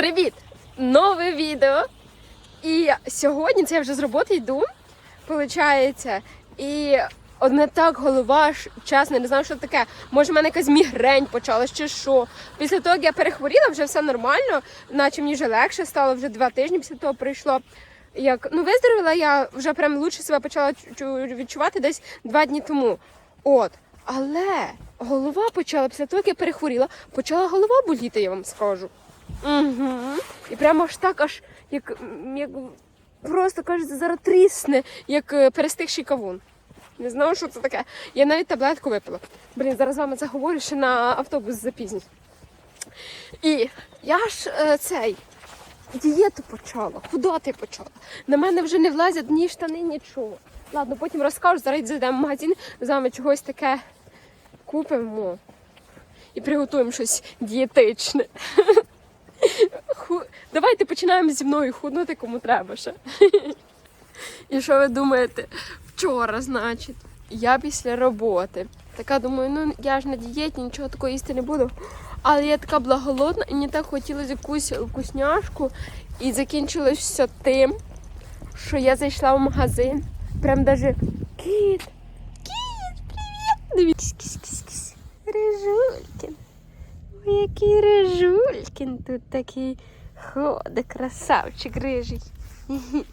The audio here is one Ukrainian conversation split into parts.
Привіт! Нове відео. І сьогодні це я вже з роботи йду, виходить. І одне так голова чесно, не знаю, що таке. Може, в мене якась мігрень почалась чи що. Після того, як я перехворіла, вже все нормально, наче мені вже легше стало, вже два тижні після того прийшло. Як ну виздоровіла, я вже прям лучше себе почала чу- чу- відчувати десь два дні тому. От. Але голова почала після того, як я перехворіла, почала голова боліти, я вам скажу. Угу. І прямо аж так, аж як, як просто кажеться, зараз трісне, як е, перестигший кавун. Не знаю, що це таке. Я навіть таблетку випила. Блін, зараз з вами це говорю, що на автобус запізнюсь. І я ж е, цей дієту почала, худати почала. На мене вже не влазять ні штани, нічого. Ладно, потім розкажу, зараз зайдемо в магазин, з вами чогось таке купимо і приготуємо щось дієтичне. Ху... Давайте починаємо зі мною худнути, кому треба ще. І що ви думаєте? Вчора, значить, я після роботи. Така думаю, ну я ж на дієті, нічого такого їсти не буду. Але я така була голодна і мені так хотілося якусь вкусняшку. І закінчилось все тим, що я зайшла в магазин. Прям даже кіт, кіт, привіт! Дивіться, кіс, кіс, кіс. Рижулькін. Який рижулькін тут такий ходить, красавчик рижий.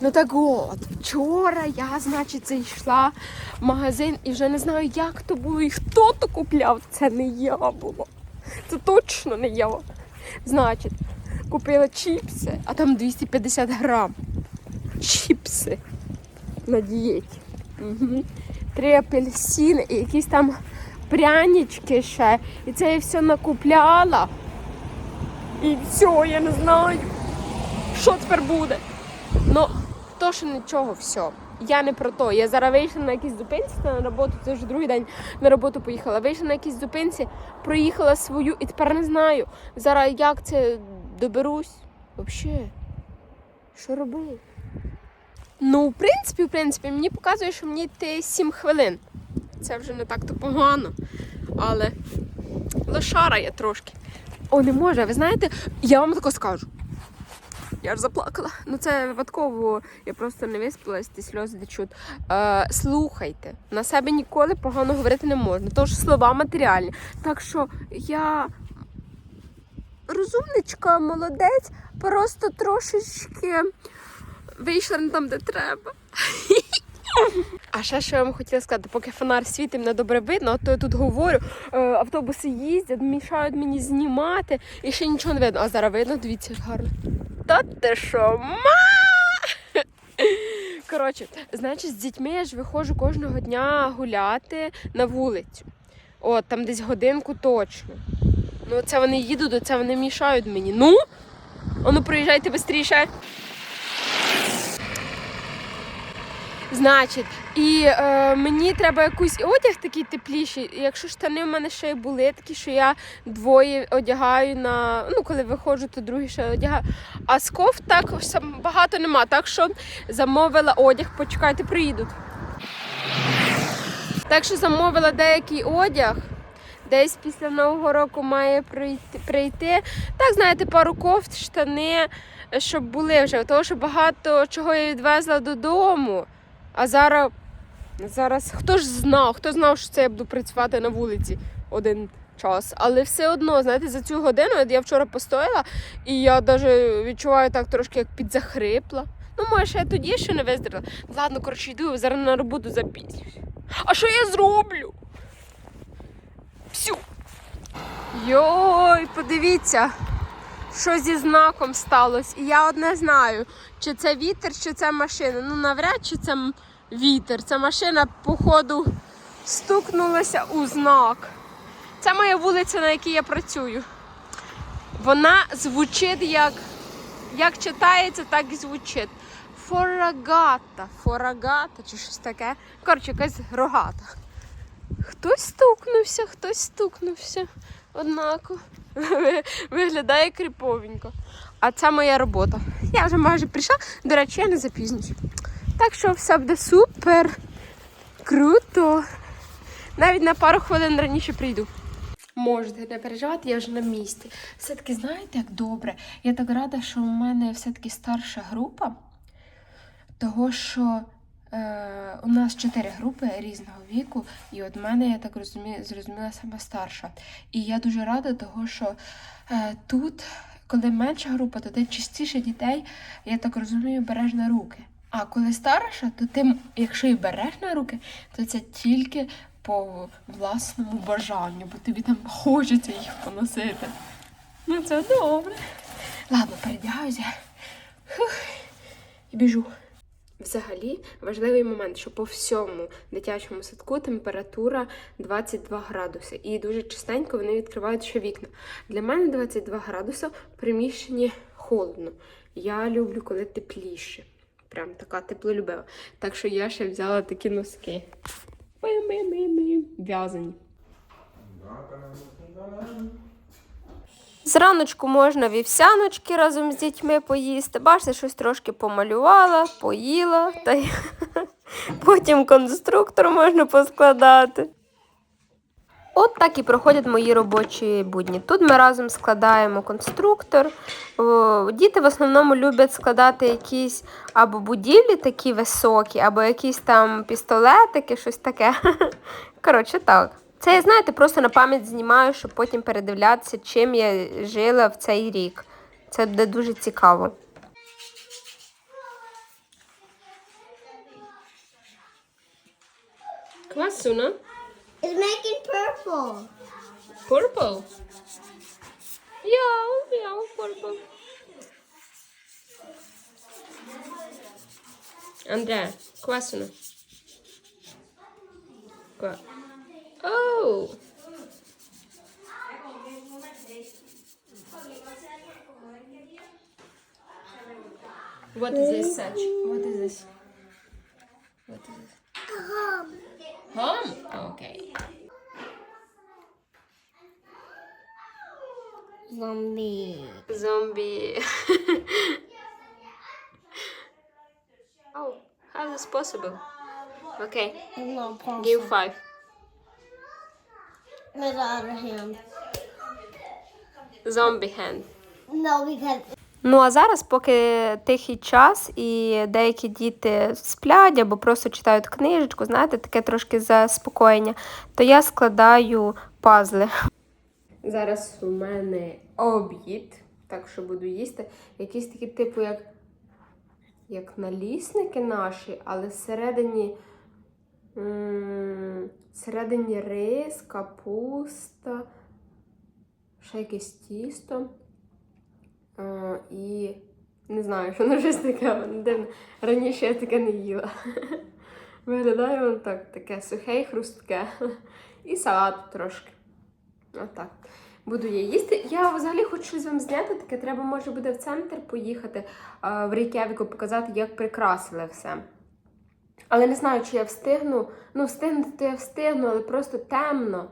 Ну так от, вчора я, значить, зайшла в магазин і вже не знаю, як то було і хто то купляв. Це не я було. Це точно не я. Значить, купила чіпси, а там 250 грам. Чіпси на дієті. Угу. Три апельсини і якісь там прянички ще. І це я все накупляла. І все, я не знаю, що тепер буде. Ну, то що нічого, все. Я не про то. Я зараз вийшла на якійсь зупинці на роботу, це вже другий день на роботу поїхала. Вийшла на якійсь зупинці, проїхала свою і тепер не знаю. Зараз як це доберусь. Взагалі, що робити? Ну, в принципі, в принципі, мені показує, що мені йти 7 хвилин. Це вже не так то погано. Але лошара я трошки. О, не може, ви знаєте, я вам тако скажу. Я ж заплакала. Ну це випадково, я просто не виспалась, ті сльози течуть. Е, слухайте, на себе ніколи погано говорити не можна, тож слова матеріальні. Так що я розумничка, молодець, просто трошечки вийшла не там, де треба. А ще що я вам хотіла сказати, поки фонар світить, мене добре видно, а то я тут говорю, е, автобуси їздять, мішають мені знімати, і ще нічого не видно. А зараз видно, дивіться, гарно. Та ти що, ма? Коротше, значить, з дітьми я ж виходжу кожного дня гуляти на вулицю. От, там десь годинку точно. Ну, це вони їдуть, це вони мішають мені. Ну, ану, проїжджайте швидше. Значить, і е, мені треба якийсь одяг такий тепліший. Якщо штани в мене ще й були такі, що я двоє одягаю на ну, коли виходжу, то другий ще одягаю. А сков так багато нема. Так що замовила одяг, почекайте, приїдуть. Так що замовила деякий одяг. Десь після Нового року має прийти. прийти. Так, знаєте, пару кофт, штани, щоб були вже. Тому що багато чого я відвезла додому. А зараз, зараз хто ж знав, хто знав, що це я буду працювати на вулиці один час. Але все одно, знаєте, за цю годину я вчора постояла, і я навіть відчуваю так трошки як підзахрипла. Ну, може, я тоді ще не виздерла. Ладно, коротше, йду, зараз на роботу запізнюсь. А що я зроблю? Всю. Йой, подивіться, що зі знаком сталося. І я одне знаю, чи це вітер, чи це машина. Ну, навряд чи це вітер. Ця машина, походу, стукнулася у знак. Це моя вулиця, на якій я працюю. Вона звучить як, як читається, так і звучить. Форагата. Форагата чи щось таке. Коротше, якась рогата. Хтось стукнувся, хтось стукнувся. Однако. Виглядає кріповенько. А це моя робота. Я вже майже прийшла. До речі, я не запізнюсь. Так що все буде супер. Круто. Навіть на пару хвилин раніше прийду. Можете не переживати, я вже на місці. Все-таки знаєте, як добре. Я так рада, що у мене все-таки старша група, того що у нас чотири групи різного віку, і от мене, я так розумію, зрозуміла саме старша. І я дуже рада, того, що е, тут, коли менша група, то ти частіше дітей, я так розумію, береш на руки. А коли старша, то ти, якщо і береш на руки, то це тільки по власному бажанню, бо тобі там хочеться їх поносити. Ну, це добре. Ладно, передягаюся. Фух. І біжу. Взагалі важливий момент, що по всьому дитячому садку температура 22 градуси, і дуже частенько вони відкривають ще вікна. Для мене 22 градуси в приміщенні холодно. Я люблю, коли тепліше. Прям така теплолюбива. Так що я ще взяла такі носки. В'язані. Зраночку можна вівсяночки разом з дітьми поїсти. Бачите, щось трошки помалювала, поїла, та й потім конструктор можна поскладати. От так і проходять мої робочі будні. Тут ми разом складаємо конструктор. Діти в основному люблять складати якісь або будівлі такі високі, або якісь там пістолетики, щось таке. Коротше, так. Це я, знаєте, просто на пам'ять знімаю, щоб потім передивлятися, чим я жила в цей рік. Це буде дуже цікаво. Класуна. It's making purple. Purple. Yeah, yeah, purple. Andrea, классно. Кла- Oh. What is this such? What is this? What is this? Home. Home? Okay. Zombie. Zombie. oh, how is this possible? Okay, give five. The hand. Zombie hand. No, because Ну а зараз, поки тихий час, і деякі діти сплять або просто читають книжечку, знаєте, таке трошки заспокоєння, то я складаю пазли. Зараз у мене обід, так що буду їсти. Якісь такі, типу, як, як налісники наші, але всередині, всередині рис, капуста, ще якесь тісто. Е, і не знаю, що воно щось таке дивне. Раніше я таке не їла. Виглядає воно так, таке сухе і хрустке. І салат трошки. Отак. Буду я їсти. Я взагалі хочу щось вам зняти, таке треба, може, буде в центр поїхати в Рейкявіку, показати, як прикрасили все. Але не знаю, чи я встигну. Ну, встигнути, то я встигну, але просто темно.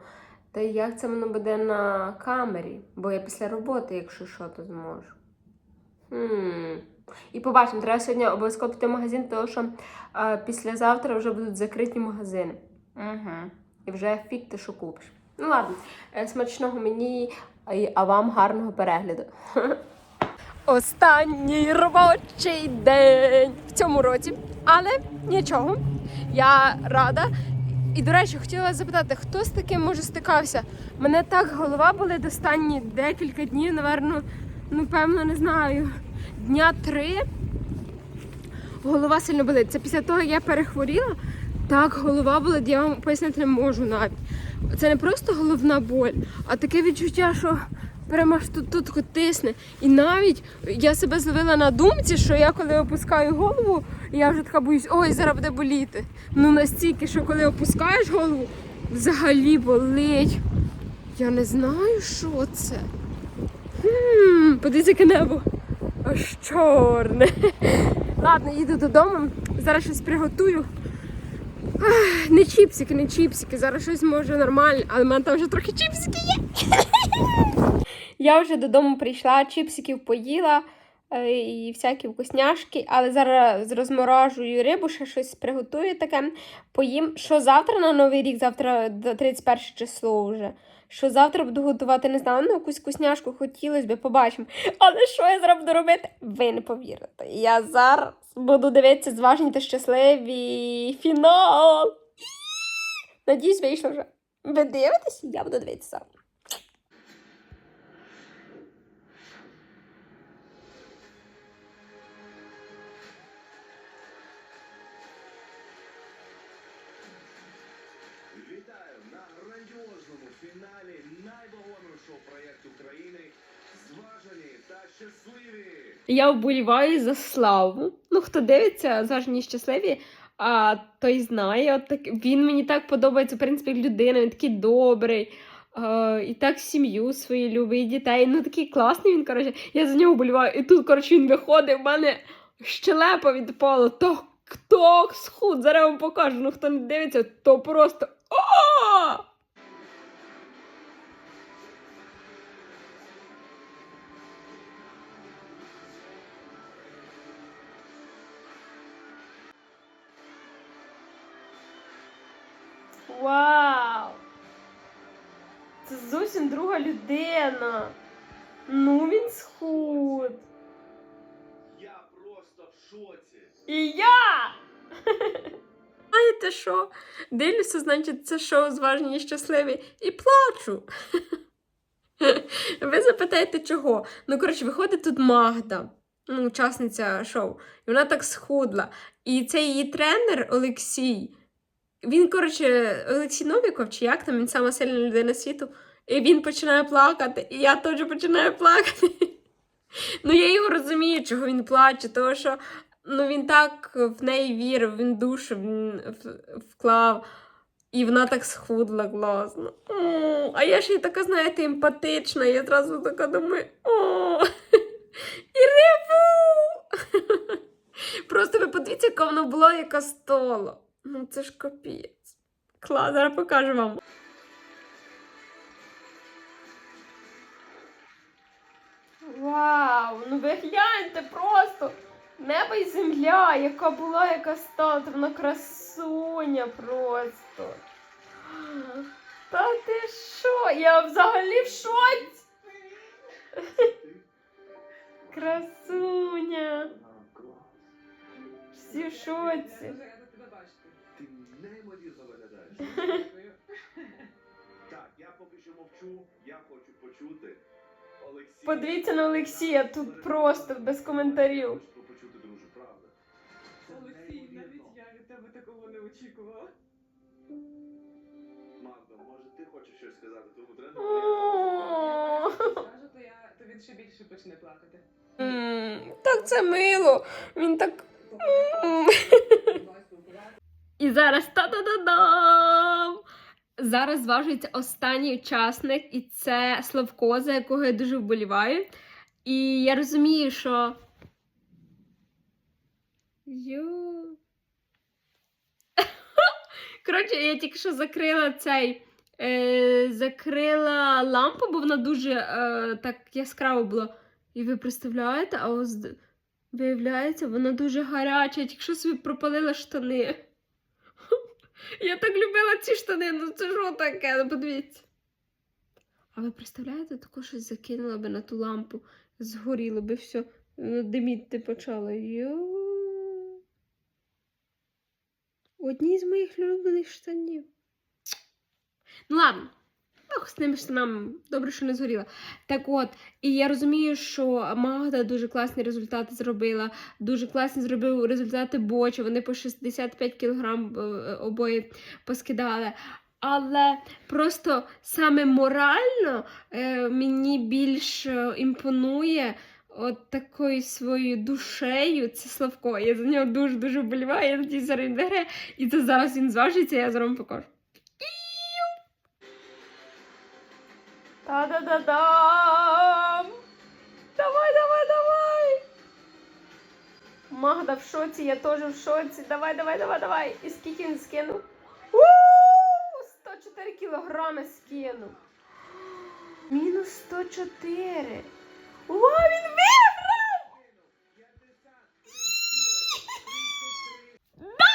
Та як це воно буде на камері? Бо я після роботи, якщо що, то зможу. Хм. І побачимо, треба сьогодні обов'язково піти в магазин, тому що а, післязавтра вже будуть закриті магазини. Угу. І вже фік ти що купиш. Ну ладно, Е, смачного мені, а вам гарного перегляду. Останній робочий день в цьому році, але нічого. Я рада. І, до речі, хотіла запитати, хто з таким може стикався? Мене так голова болить останні декілька днів, напевно, ну, певно, не знаю, дня три. Голова сильно болить. Це після того, як я перехворіла, так голова болить, я вам пояснити не можу навіть. Це не просто головна боль, а таке відчуття, що прямо аж тут, тут тисне. І навіть я себе зловила на думці, що я коли опускаю голову, я вже така боюсь, ой, зараз буде боліти. Ну настільки, що коли опускаєш голову, взагалі болить. Я не знаю, що це. Хм, подивіться, яке небо. Аж чорне. Ладно, їду додому. Зараз щось приготую. Ах, Не чіпсики, не чіпсики. Зараз щось може нормальне, але в мене там вже трохи чіпсики є. Я вже додому прийшла, чіпсиків поїла е, і всякі вкусняшки, але зараз розморожую рибу, ще щось приготую таке. Поїм. Що завтра на Новий рік, завтра 31 число вже. що завтра буду готувати, не знаю, ну якусь вкусняшку, хотілося б, побачимо. Але що я зараз буду робити? Ви не повірите. Я зараз буду дивитися зважені та щасливі фінал. Надіюсь, вийшло вже. Ви дивитесь? Я буду дивитися. Я вболіваю за славу. Ну, хто дивиться, зважені щасливі, а той знає. От так, він мені так подобається, в принципі, людина, він такий добрий. А, і так сім'ю свою любить, дітей. Ну такий класний він, коротше. Я за нього вболіваю. І тут, коротше, він виходить, в мене щелепа відпала. То хто схуд? Зараз вам покажу. Ну хто не дивиться, то просто. О! Вау! Це зовсім друга людина. Ну він схуд. Я просто в шоці. І я! Знаєте що? Дивлюся, значить, це шоу зважені і щасливі і плачу. Ви запитаєте, чого? Ну, коротше, виходить тут Магда, ну, учасниця шоу, і вона так схудла. І цей її тренер Олексій. Він, коротше, Олексій Новіков, чи як там він сама сильна людина світу, і він починає плакати, і я теж починаю плакати. Ну, я його розумію, чого він плаче, тому що ну, він так в неї вірив, він душу вклав, і вона так схудла класно. А я ще й така, знаєте, емпатична, я одразу така думаю, о, і реву. Просто ви подивіться, яка воно було, яка стола. Ну, це ж капець. Клас, зараз покажу вам. Вау, ну ви гляньте просто. Небо і земля, яка була, яка стала, та вона красуня просто. Та ти що? Я взагалі в шоці. Красуня. Всі в шоці. Так, я поки що мовчу, я хочу почути. Олексій. Подивіться на Олексія, тут просто без коментарів. Хочу почути, друже, правда. Це Олексій, навіть неймовірно. я від тебе такого не очікувала. Магдо, може ти хочеш щось сказати тому тренеру? О. Скажу, то я то він ще більше почне плакати. М, Так це мило. Він так. м. І зараз та-да-да-дам! Зараз зважується останній учасник, і це Славко, за якого я дуже вболіваю. І я розумію, що. Йо. Коротше, я тільки що закрила цей. Е, закрила лампу, бо вона дуже е, так яскраво була. І ви представляєте, а ось виявляється, вона дуже гаряча. Я тільки що собі пропалила штани. Я так любила ці штани, ну це що таке? Ну подивіться. А ви представляєте, таку щось закинула би на ту лампу, згоріло би все, ну, диміти почало. Йо. Одні з моїх улюблених штанів. Ну ладно. Ох, з ними штанами добре, що не згоріла. Так от, і я розумію, що Магда дуже класні результати зробила, дуже класні зробив результати Боча. Вони по 65 кілограм е, обоє поскидали. Але просто саме морально е, мені більш е, імпонує от такою своєю душею. Це Славко. Я за нього дуже-дуже вболіваю. Я надіюсь, зараз він. І це зараз він зважиться, я зараз вам покажу. Та-да-да-дам! Давай, давай, давай! Магда в шоці, я теж в шоці. Давай, давай, давай, давай. І скільки він скинув? У! 104 кілограми скинув. Мінус 104. Вау, він виграв! Да!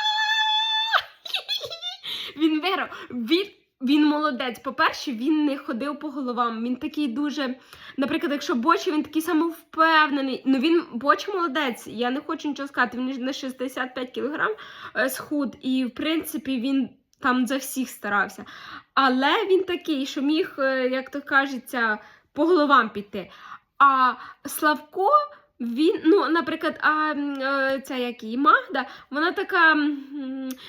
Він виграв. Він Він молодець. По-перше, він не ходив по головам. Він такий дуже. Наприклад, якщо бочі, він такий самовпевнений. Ну він бочі молодець. Я не хочу нічого сказати. Він на 65 кілограм е, схуд, і в принципі він там за всіх старався. Але він такий, що міг, е, як то кажеться, по головам піти. А Славко. Він, ну, наприклад, а е, ця як її Магда, вона така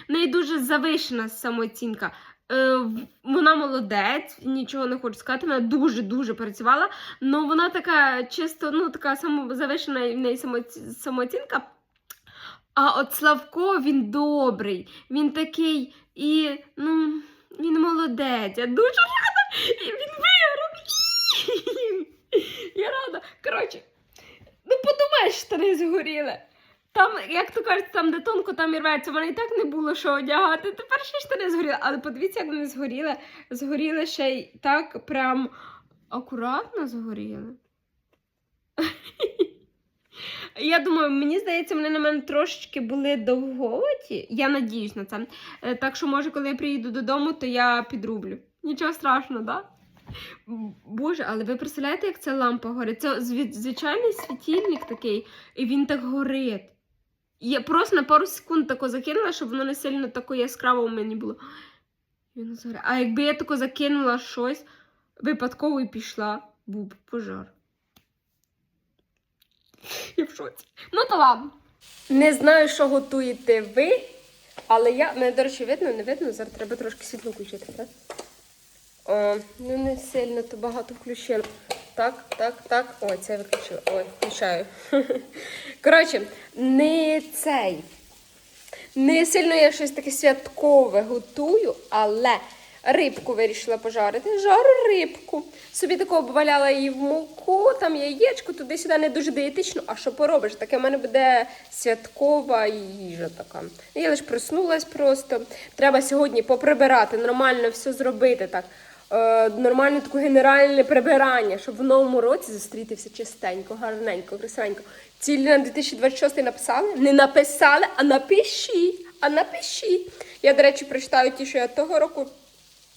в неї дуже завишена самооцінка. Е, Вона молодець, нічого не хочу сказати, вона дуже-дуже працювала, але вона така чисто, ну, така самозавишена в неї самооцінка. А от Славко він добрий, він такий і ну, він молодець. Я дуже рада. Він виграв. Я рада. Коротше, ну подумаєш, штани згоріли. Там, як то кажуть, там де тонко, там і рветься. Мене і так не було що одягати. Тепер ще штани згоріли. Але подивіться, як вони згоріли. Згоріли ще й так прям акуратно згоріли. Я думаю, мені здається, вони на мене трошечки були довговаті. Я надіюсь на це. Е, Так що, може, коли я приїду додому, то я підрублю. Нічого страшного, так? Боже, але ви представляєте, як ця лампа горить? Це звичайний світильник такий, і він так горить. Я просто на пару секунд тако закинула, щоб воно не сильно тако яскраво у мені було. А якби я тако закинула щось випадково і пішла, був б пожар. Я в шоці. Ну то ладно. Не знаю, що готуєте ви, але я. Мене, до речі, видно, не видно. Зараз треба трошки світло включити, так? О, ну не сильно то багато включила. Так, так, так. Ой, це я виключила. Ой, включаю. Коротше, не цей. Не сильно я щось таке святкове готую, але рибку вирішила пожарити. Жару рибку. Собі тако обваляла її в муку, там яєчко, туди-сюди не дуже дієтично. А що поробиш? Таке в мене буде святкова їжа така. Я лише проснулась просто. Треба сьогодні поприбирати, нормально все зробити так. Е, нормальне таке генеральне прибирання, щоб в новому році зустрітися чистенько, гарненько, красивенько. Цілі на 2026 написали? Не написали, а напишіть. А напишіть. Я, до речі, прочитаю ті, що я того року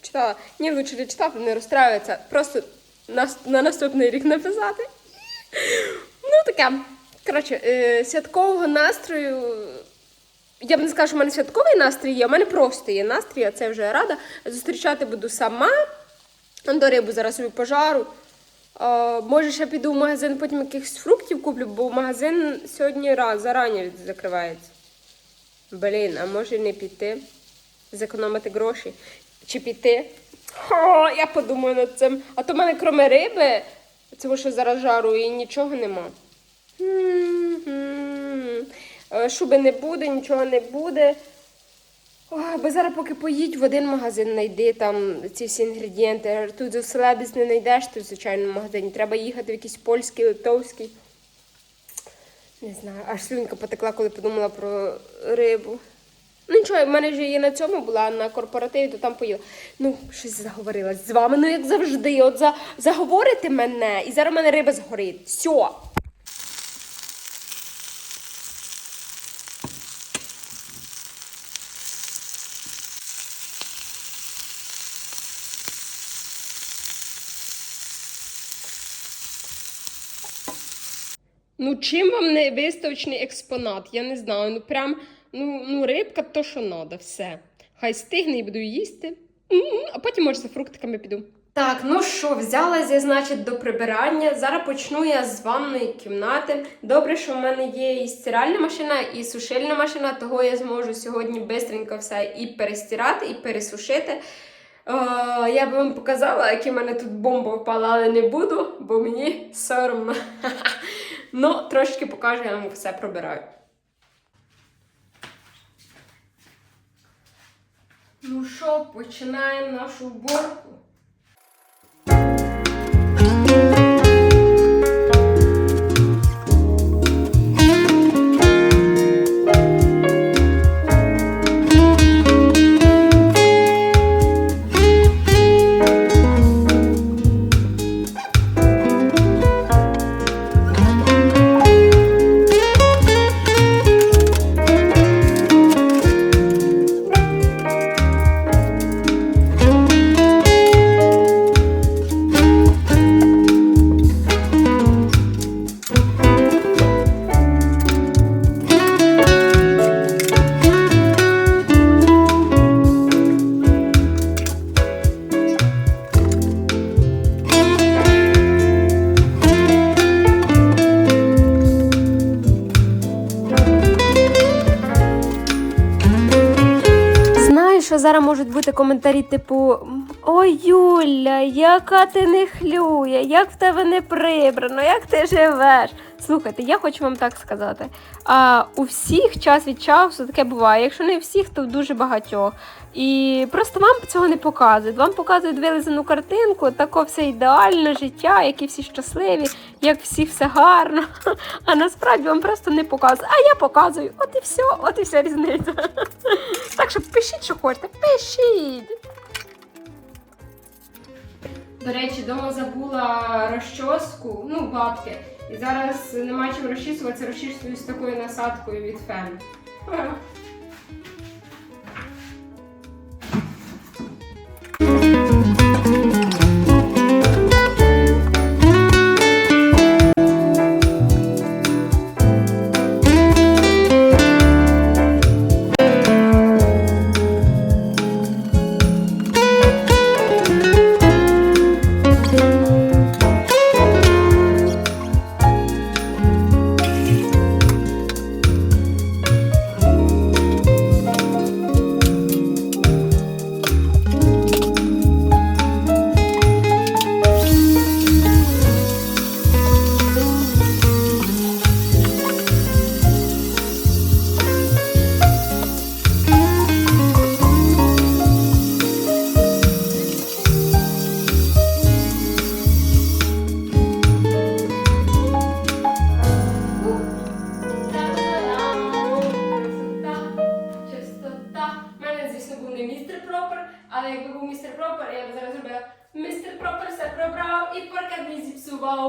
читала. Ні, лучше не читати, не розстраюватися. Просто на, на наступний рік написати. Ну, таке. Коротше, е, святкового настрою. Я б не сказала, що в мене святковий настрій є, у мене просто є настрій, а це вже рада. Зустрічати буду сама. До рибу зараз собі пожару. А, може, ще піду в магазин, потім якихось фруктів куплю, бо магазин сьогодні зарані закривається. Блін, а може не піти, зекономити гроші. Чи піти? О, я подумаю над цим. А то в мене крім риби, цього що зараз жару, і нічого нема. Е, Шуби не буде, нічого не буде. Ой, бо зараз поки поїдь в один магазин, знайди там ці всі інгредієнти. Тут оселедець не знайдеш тут в магазині. Треба їхати в якийсь польський, литовський. Не знаю, аж слюнка потекла, коли подумала про рибу. Ну нічого, в мене вже є на цьому була на корпоративі, то там поїла. Ну, щось заговорилась з вами. Ну, як завжди, от за, заговорите мене, і зараз в мене риба згорить. Все. Ну, чим вам не виставочний експонат? Я не знаю. Ну прям, ну, ну рибка то, що треба, все. Хай стигне і буду їсти. А потім, може, за фруктиками піду. Так, ну що, взялась я, значить, до прибирання. Зараз почну я з ванної кімнати. Добре, що в мене є і стиральна машина, і сушильна машина, того я зможу сьогодні швидко все і перестирати, і пересушити. Е, я би вам показала, які в мене тут бомба впала, але не буду, бо мені соромно. Ну, трошечки покажу, я вам все пробираю. Ну що, починаємо нашу уборку. Зараз можуть бути коментарі, типу: Ой, Юля, яка ти не хлює, як в тебе не прибрано, як ти живеш. Слухайте, я хочу вам так сказати. А у всіх час від часу таке буває. Якщо не всіх, то дуже багатьох. І просто вам цього не показують. Вам показують вилизану картинку, тако все ідеальне життя, які всі щасливі, як всі все гарно. А насправді вам просто не показують. А я показую. От і все, от і вся різниця. Так що пишіть, що хочете, пишіть. До речі, вдома забула розчоску, ну, бабки. І зараз нема чим розчісуватися, розчісуюсь такою насадкою від фен.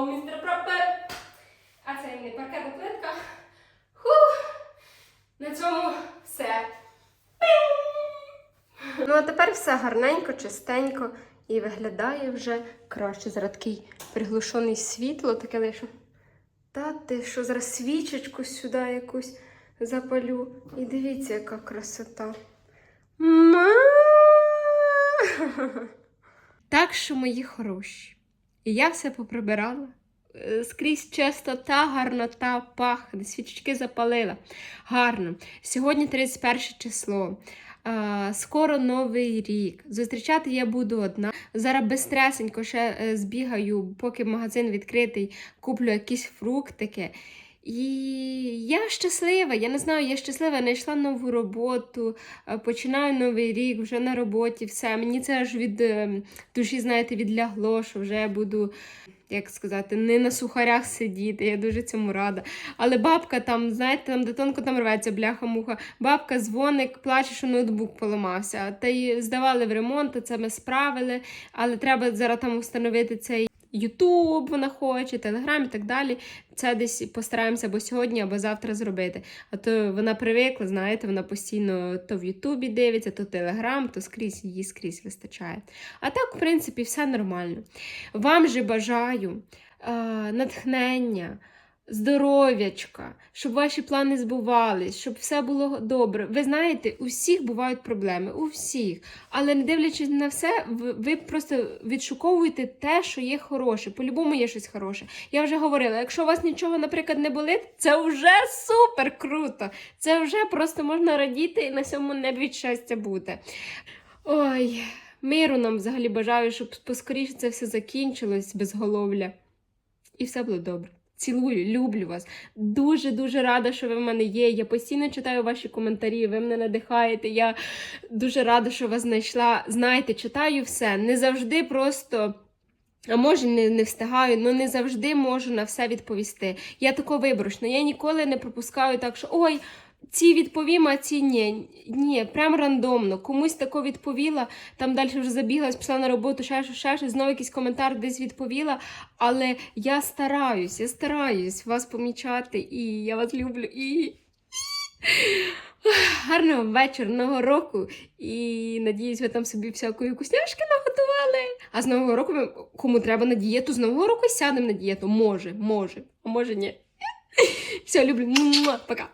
Містер Пропер. А це не паркетна плитка. Хух. На цьому все. Ну, а тепер все гарненько, чистенько і виглядає вже краще. Зараз такий приглушений світло, таке лише. Та ти що зараз свічечку сюди якусь запалю. І дивіться, яка красота. Ма! Так що, мої хороші. І я все поприбирала. Е, Скрізь чистота, гарнота, пахне, свічечки запалила. Гарно. Сьогодні 31 число. Скоро новий рік. Зустрічати я буду одна. Зараз безстресенько ще е, збігаю, поки магазин відкритий, куплю якісь фруктики. І я щаслива, я не знаю, я щаслива, знайшла нову роботу, е, починаю новий рік, вже на роботі, все. Мені це аж від е, душі, знаєте, відлягло, що вже я буду, як сказати, не на сухарях сидіти. Я дуже цьому рада. Але бабка там, знаєте, там де тонко там рветься, бляха-муха. Бабка дзвоник, плаче, що ноутбук поламався. Та й здавали в ремонт, це ми справили. Але треба зараз там встановити цей. Ютуб вона хоче, Телеграм і так далі. Це десь постараємося або сьогодні, або завтра зробити. А то вона привикла, знаєте, вона постійно то в Ютубі дивиться, то Телеграм, то скрізь її скрізь вистачає. А так, в принципі, все нормально. Вам же бажаю е, натхнення, здоров'ячка, щоб ваші плани збувались, щоб все було добре. Ви знаєте, у всіх бувають проблеми, у всіх. Але не дивлячись на все, ви, просто відшуковуєте те, що є хороше. По-любому є щось хороше. Я вже говорила, якщо у вас нічого, наприклад, не болить, це вже супер круто. Це вже просто можна радіти і на цьому небі від щастя бути. Ой, миру нам взагалі бажаю, щоб поскоріше це все закінчилось безголовля. І все було добре. Цілую, люблю вас. Дуже дуже рада, що ви в мене є. Я постійно читаю ваші коментарі, ви мене надихаєте. Я дуже рада, що вас знайшла. Знаєте, читаю все. Не завжди просто. А може, не, не встигаю, але не завжди можу на все відповісти. Я тако виборочна. Я ніколи не пропускаю так, що ой, ці відповім, а ці ні. Ні, прям рандомно. Комусь тако відповіла, там далі вже забігла, пішла на роботу, ще щось, ще щось, знову якийсь коментар десь відповіла. Але я стараюсь, я стараюсь вас помічати, і я вас люблю. І... Гарного нового року. І надіюсь, ви там собі всякої вкусняшки наготували. А з нового року, кому треба на дієту, з нового року сядемо на дієту. Може, може, а може ні. Все, люблю. Пока.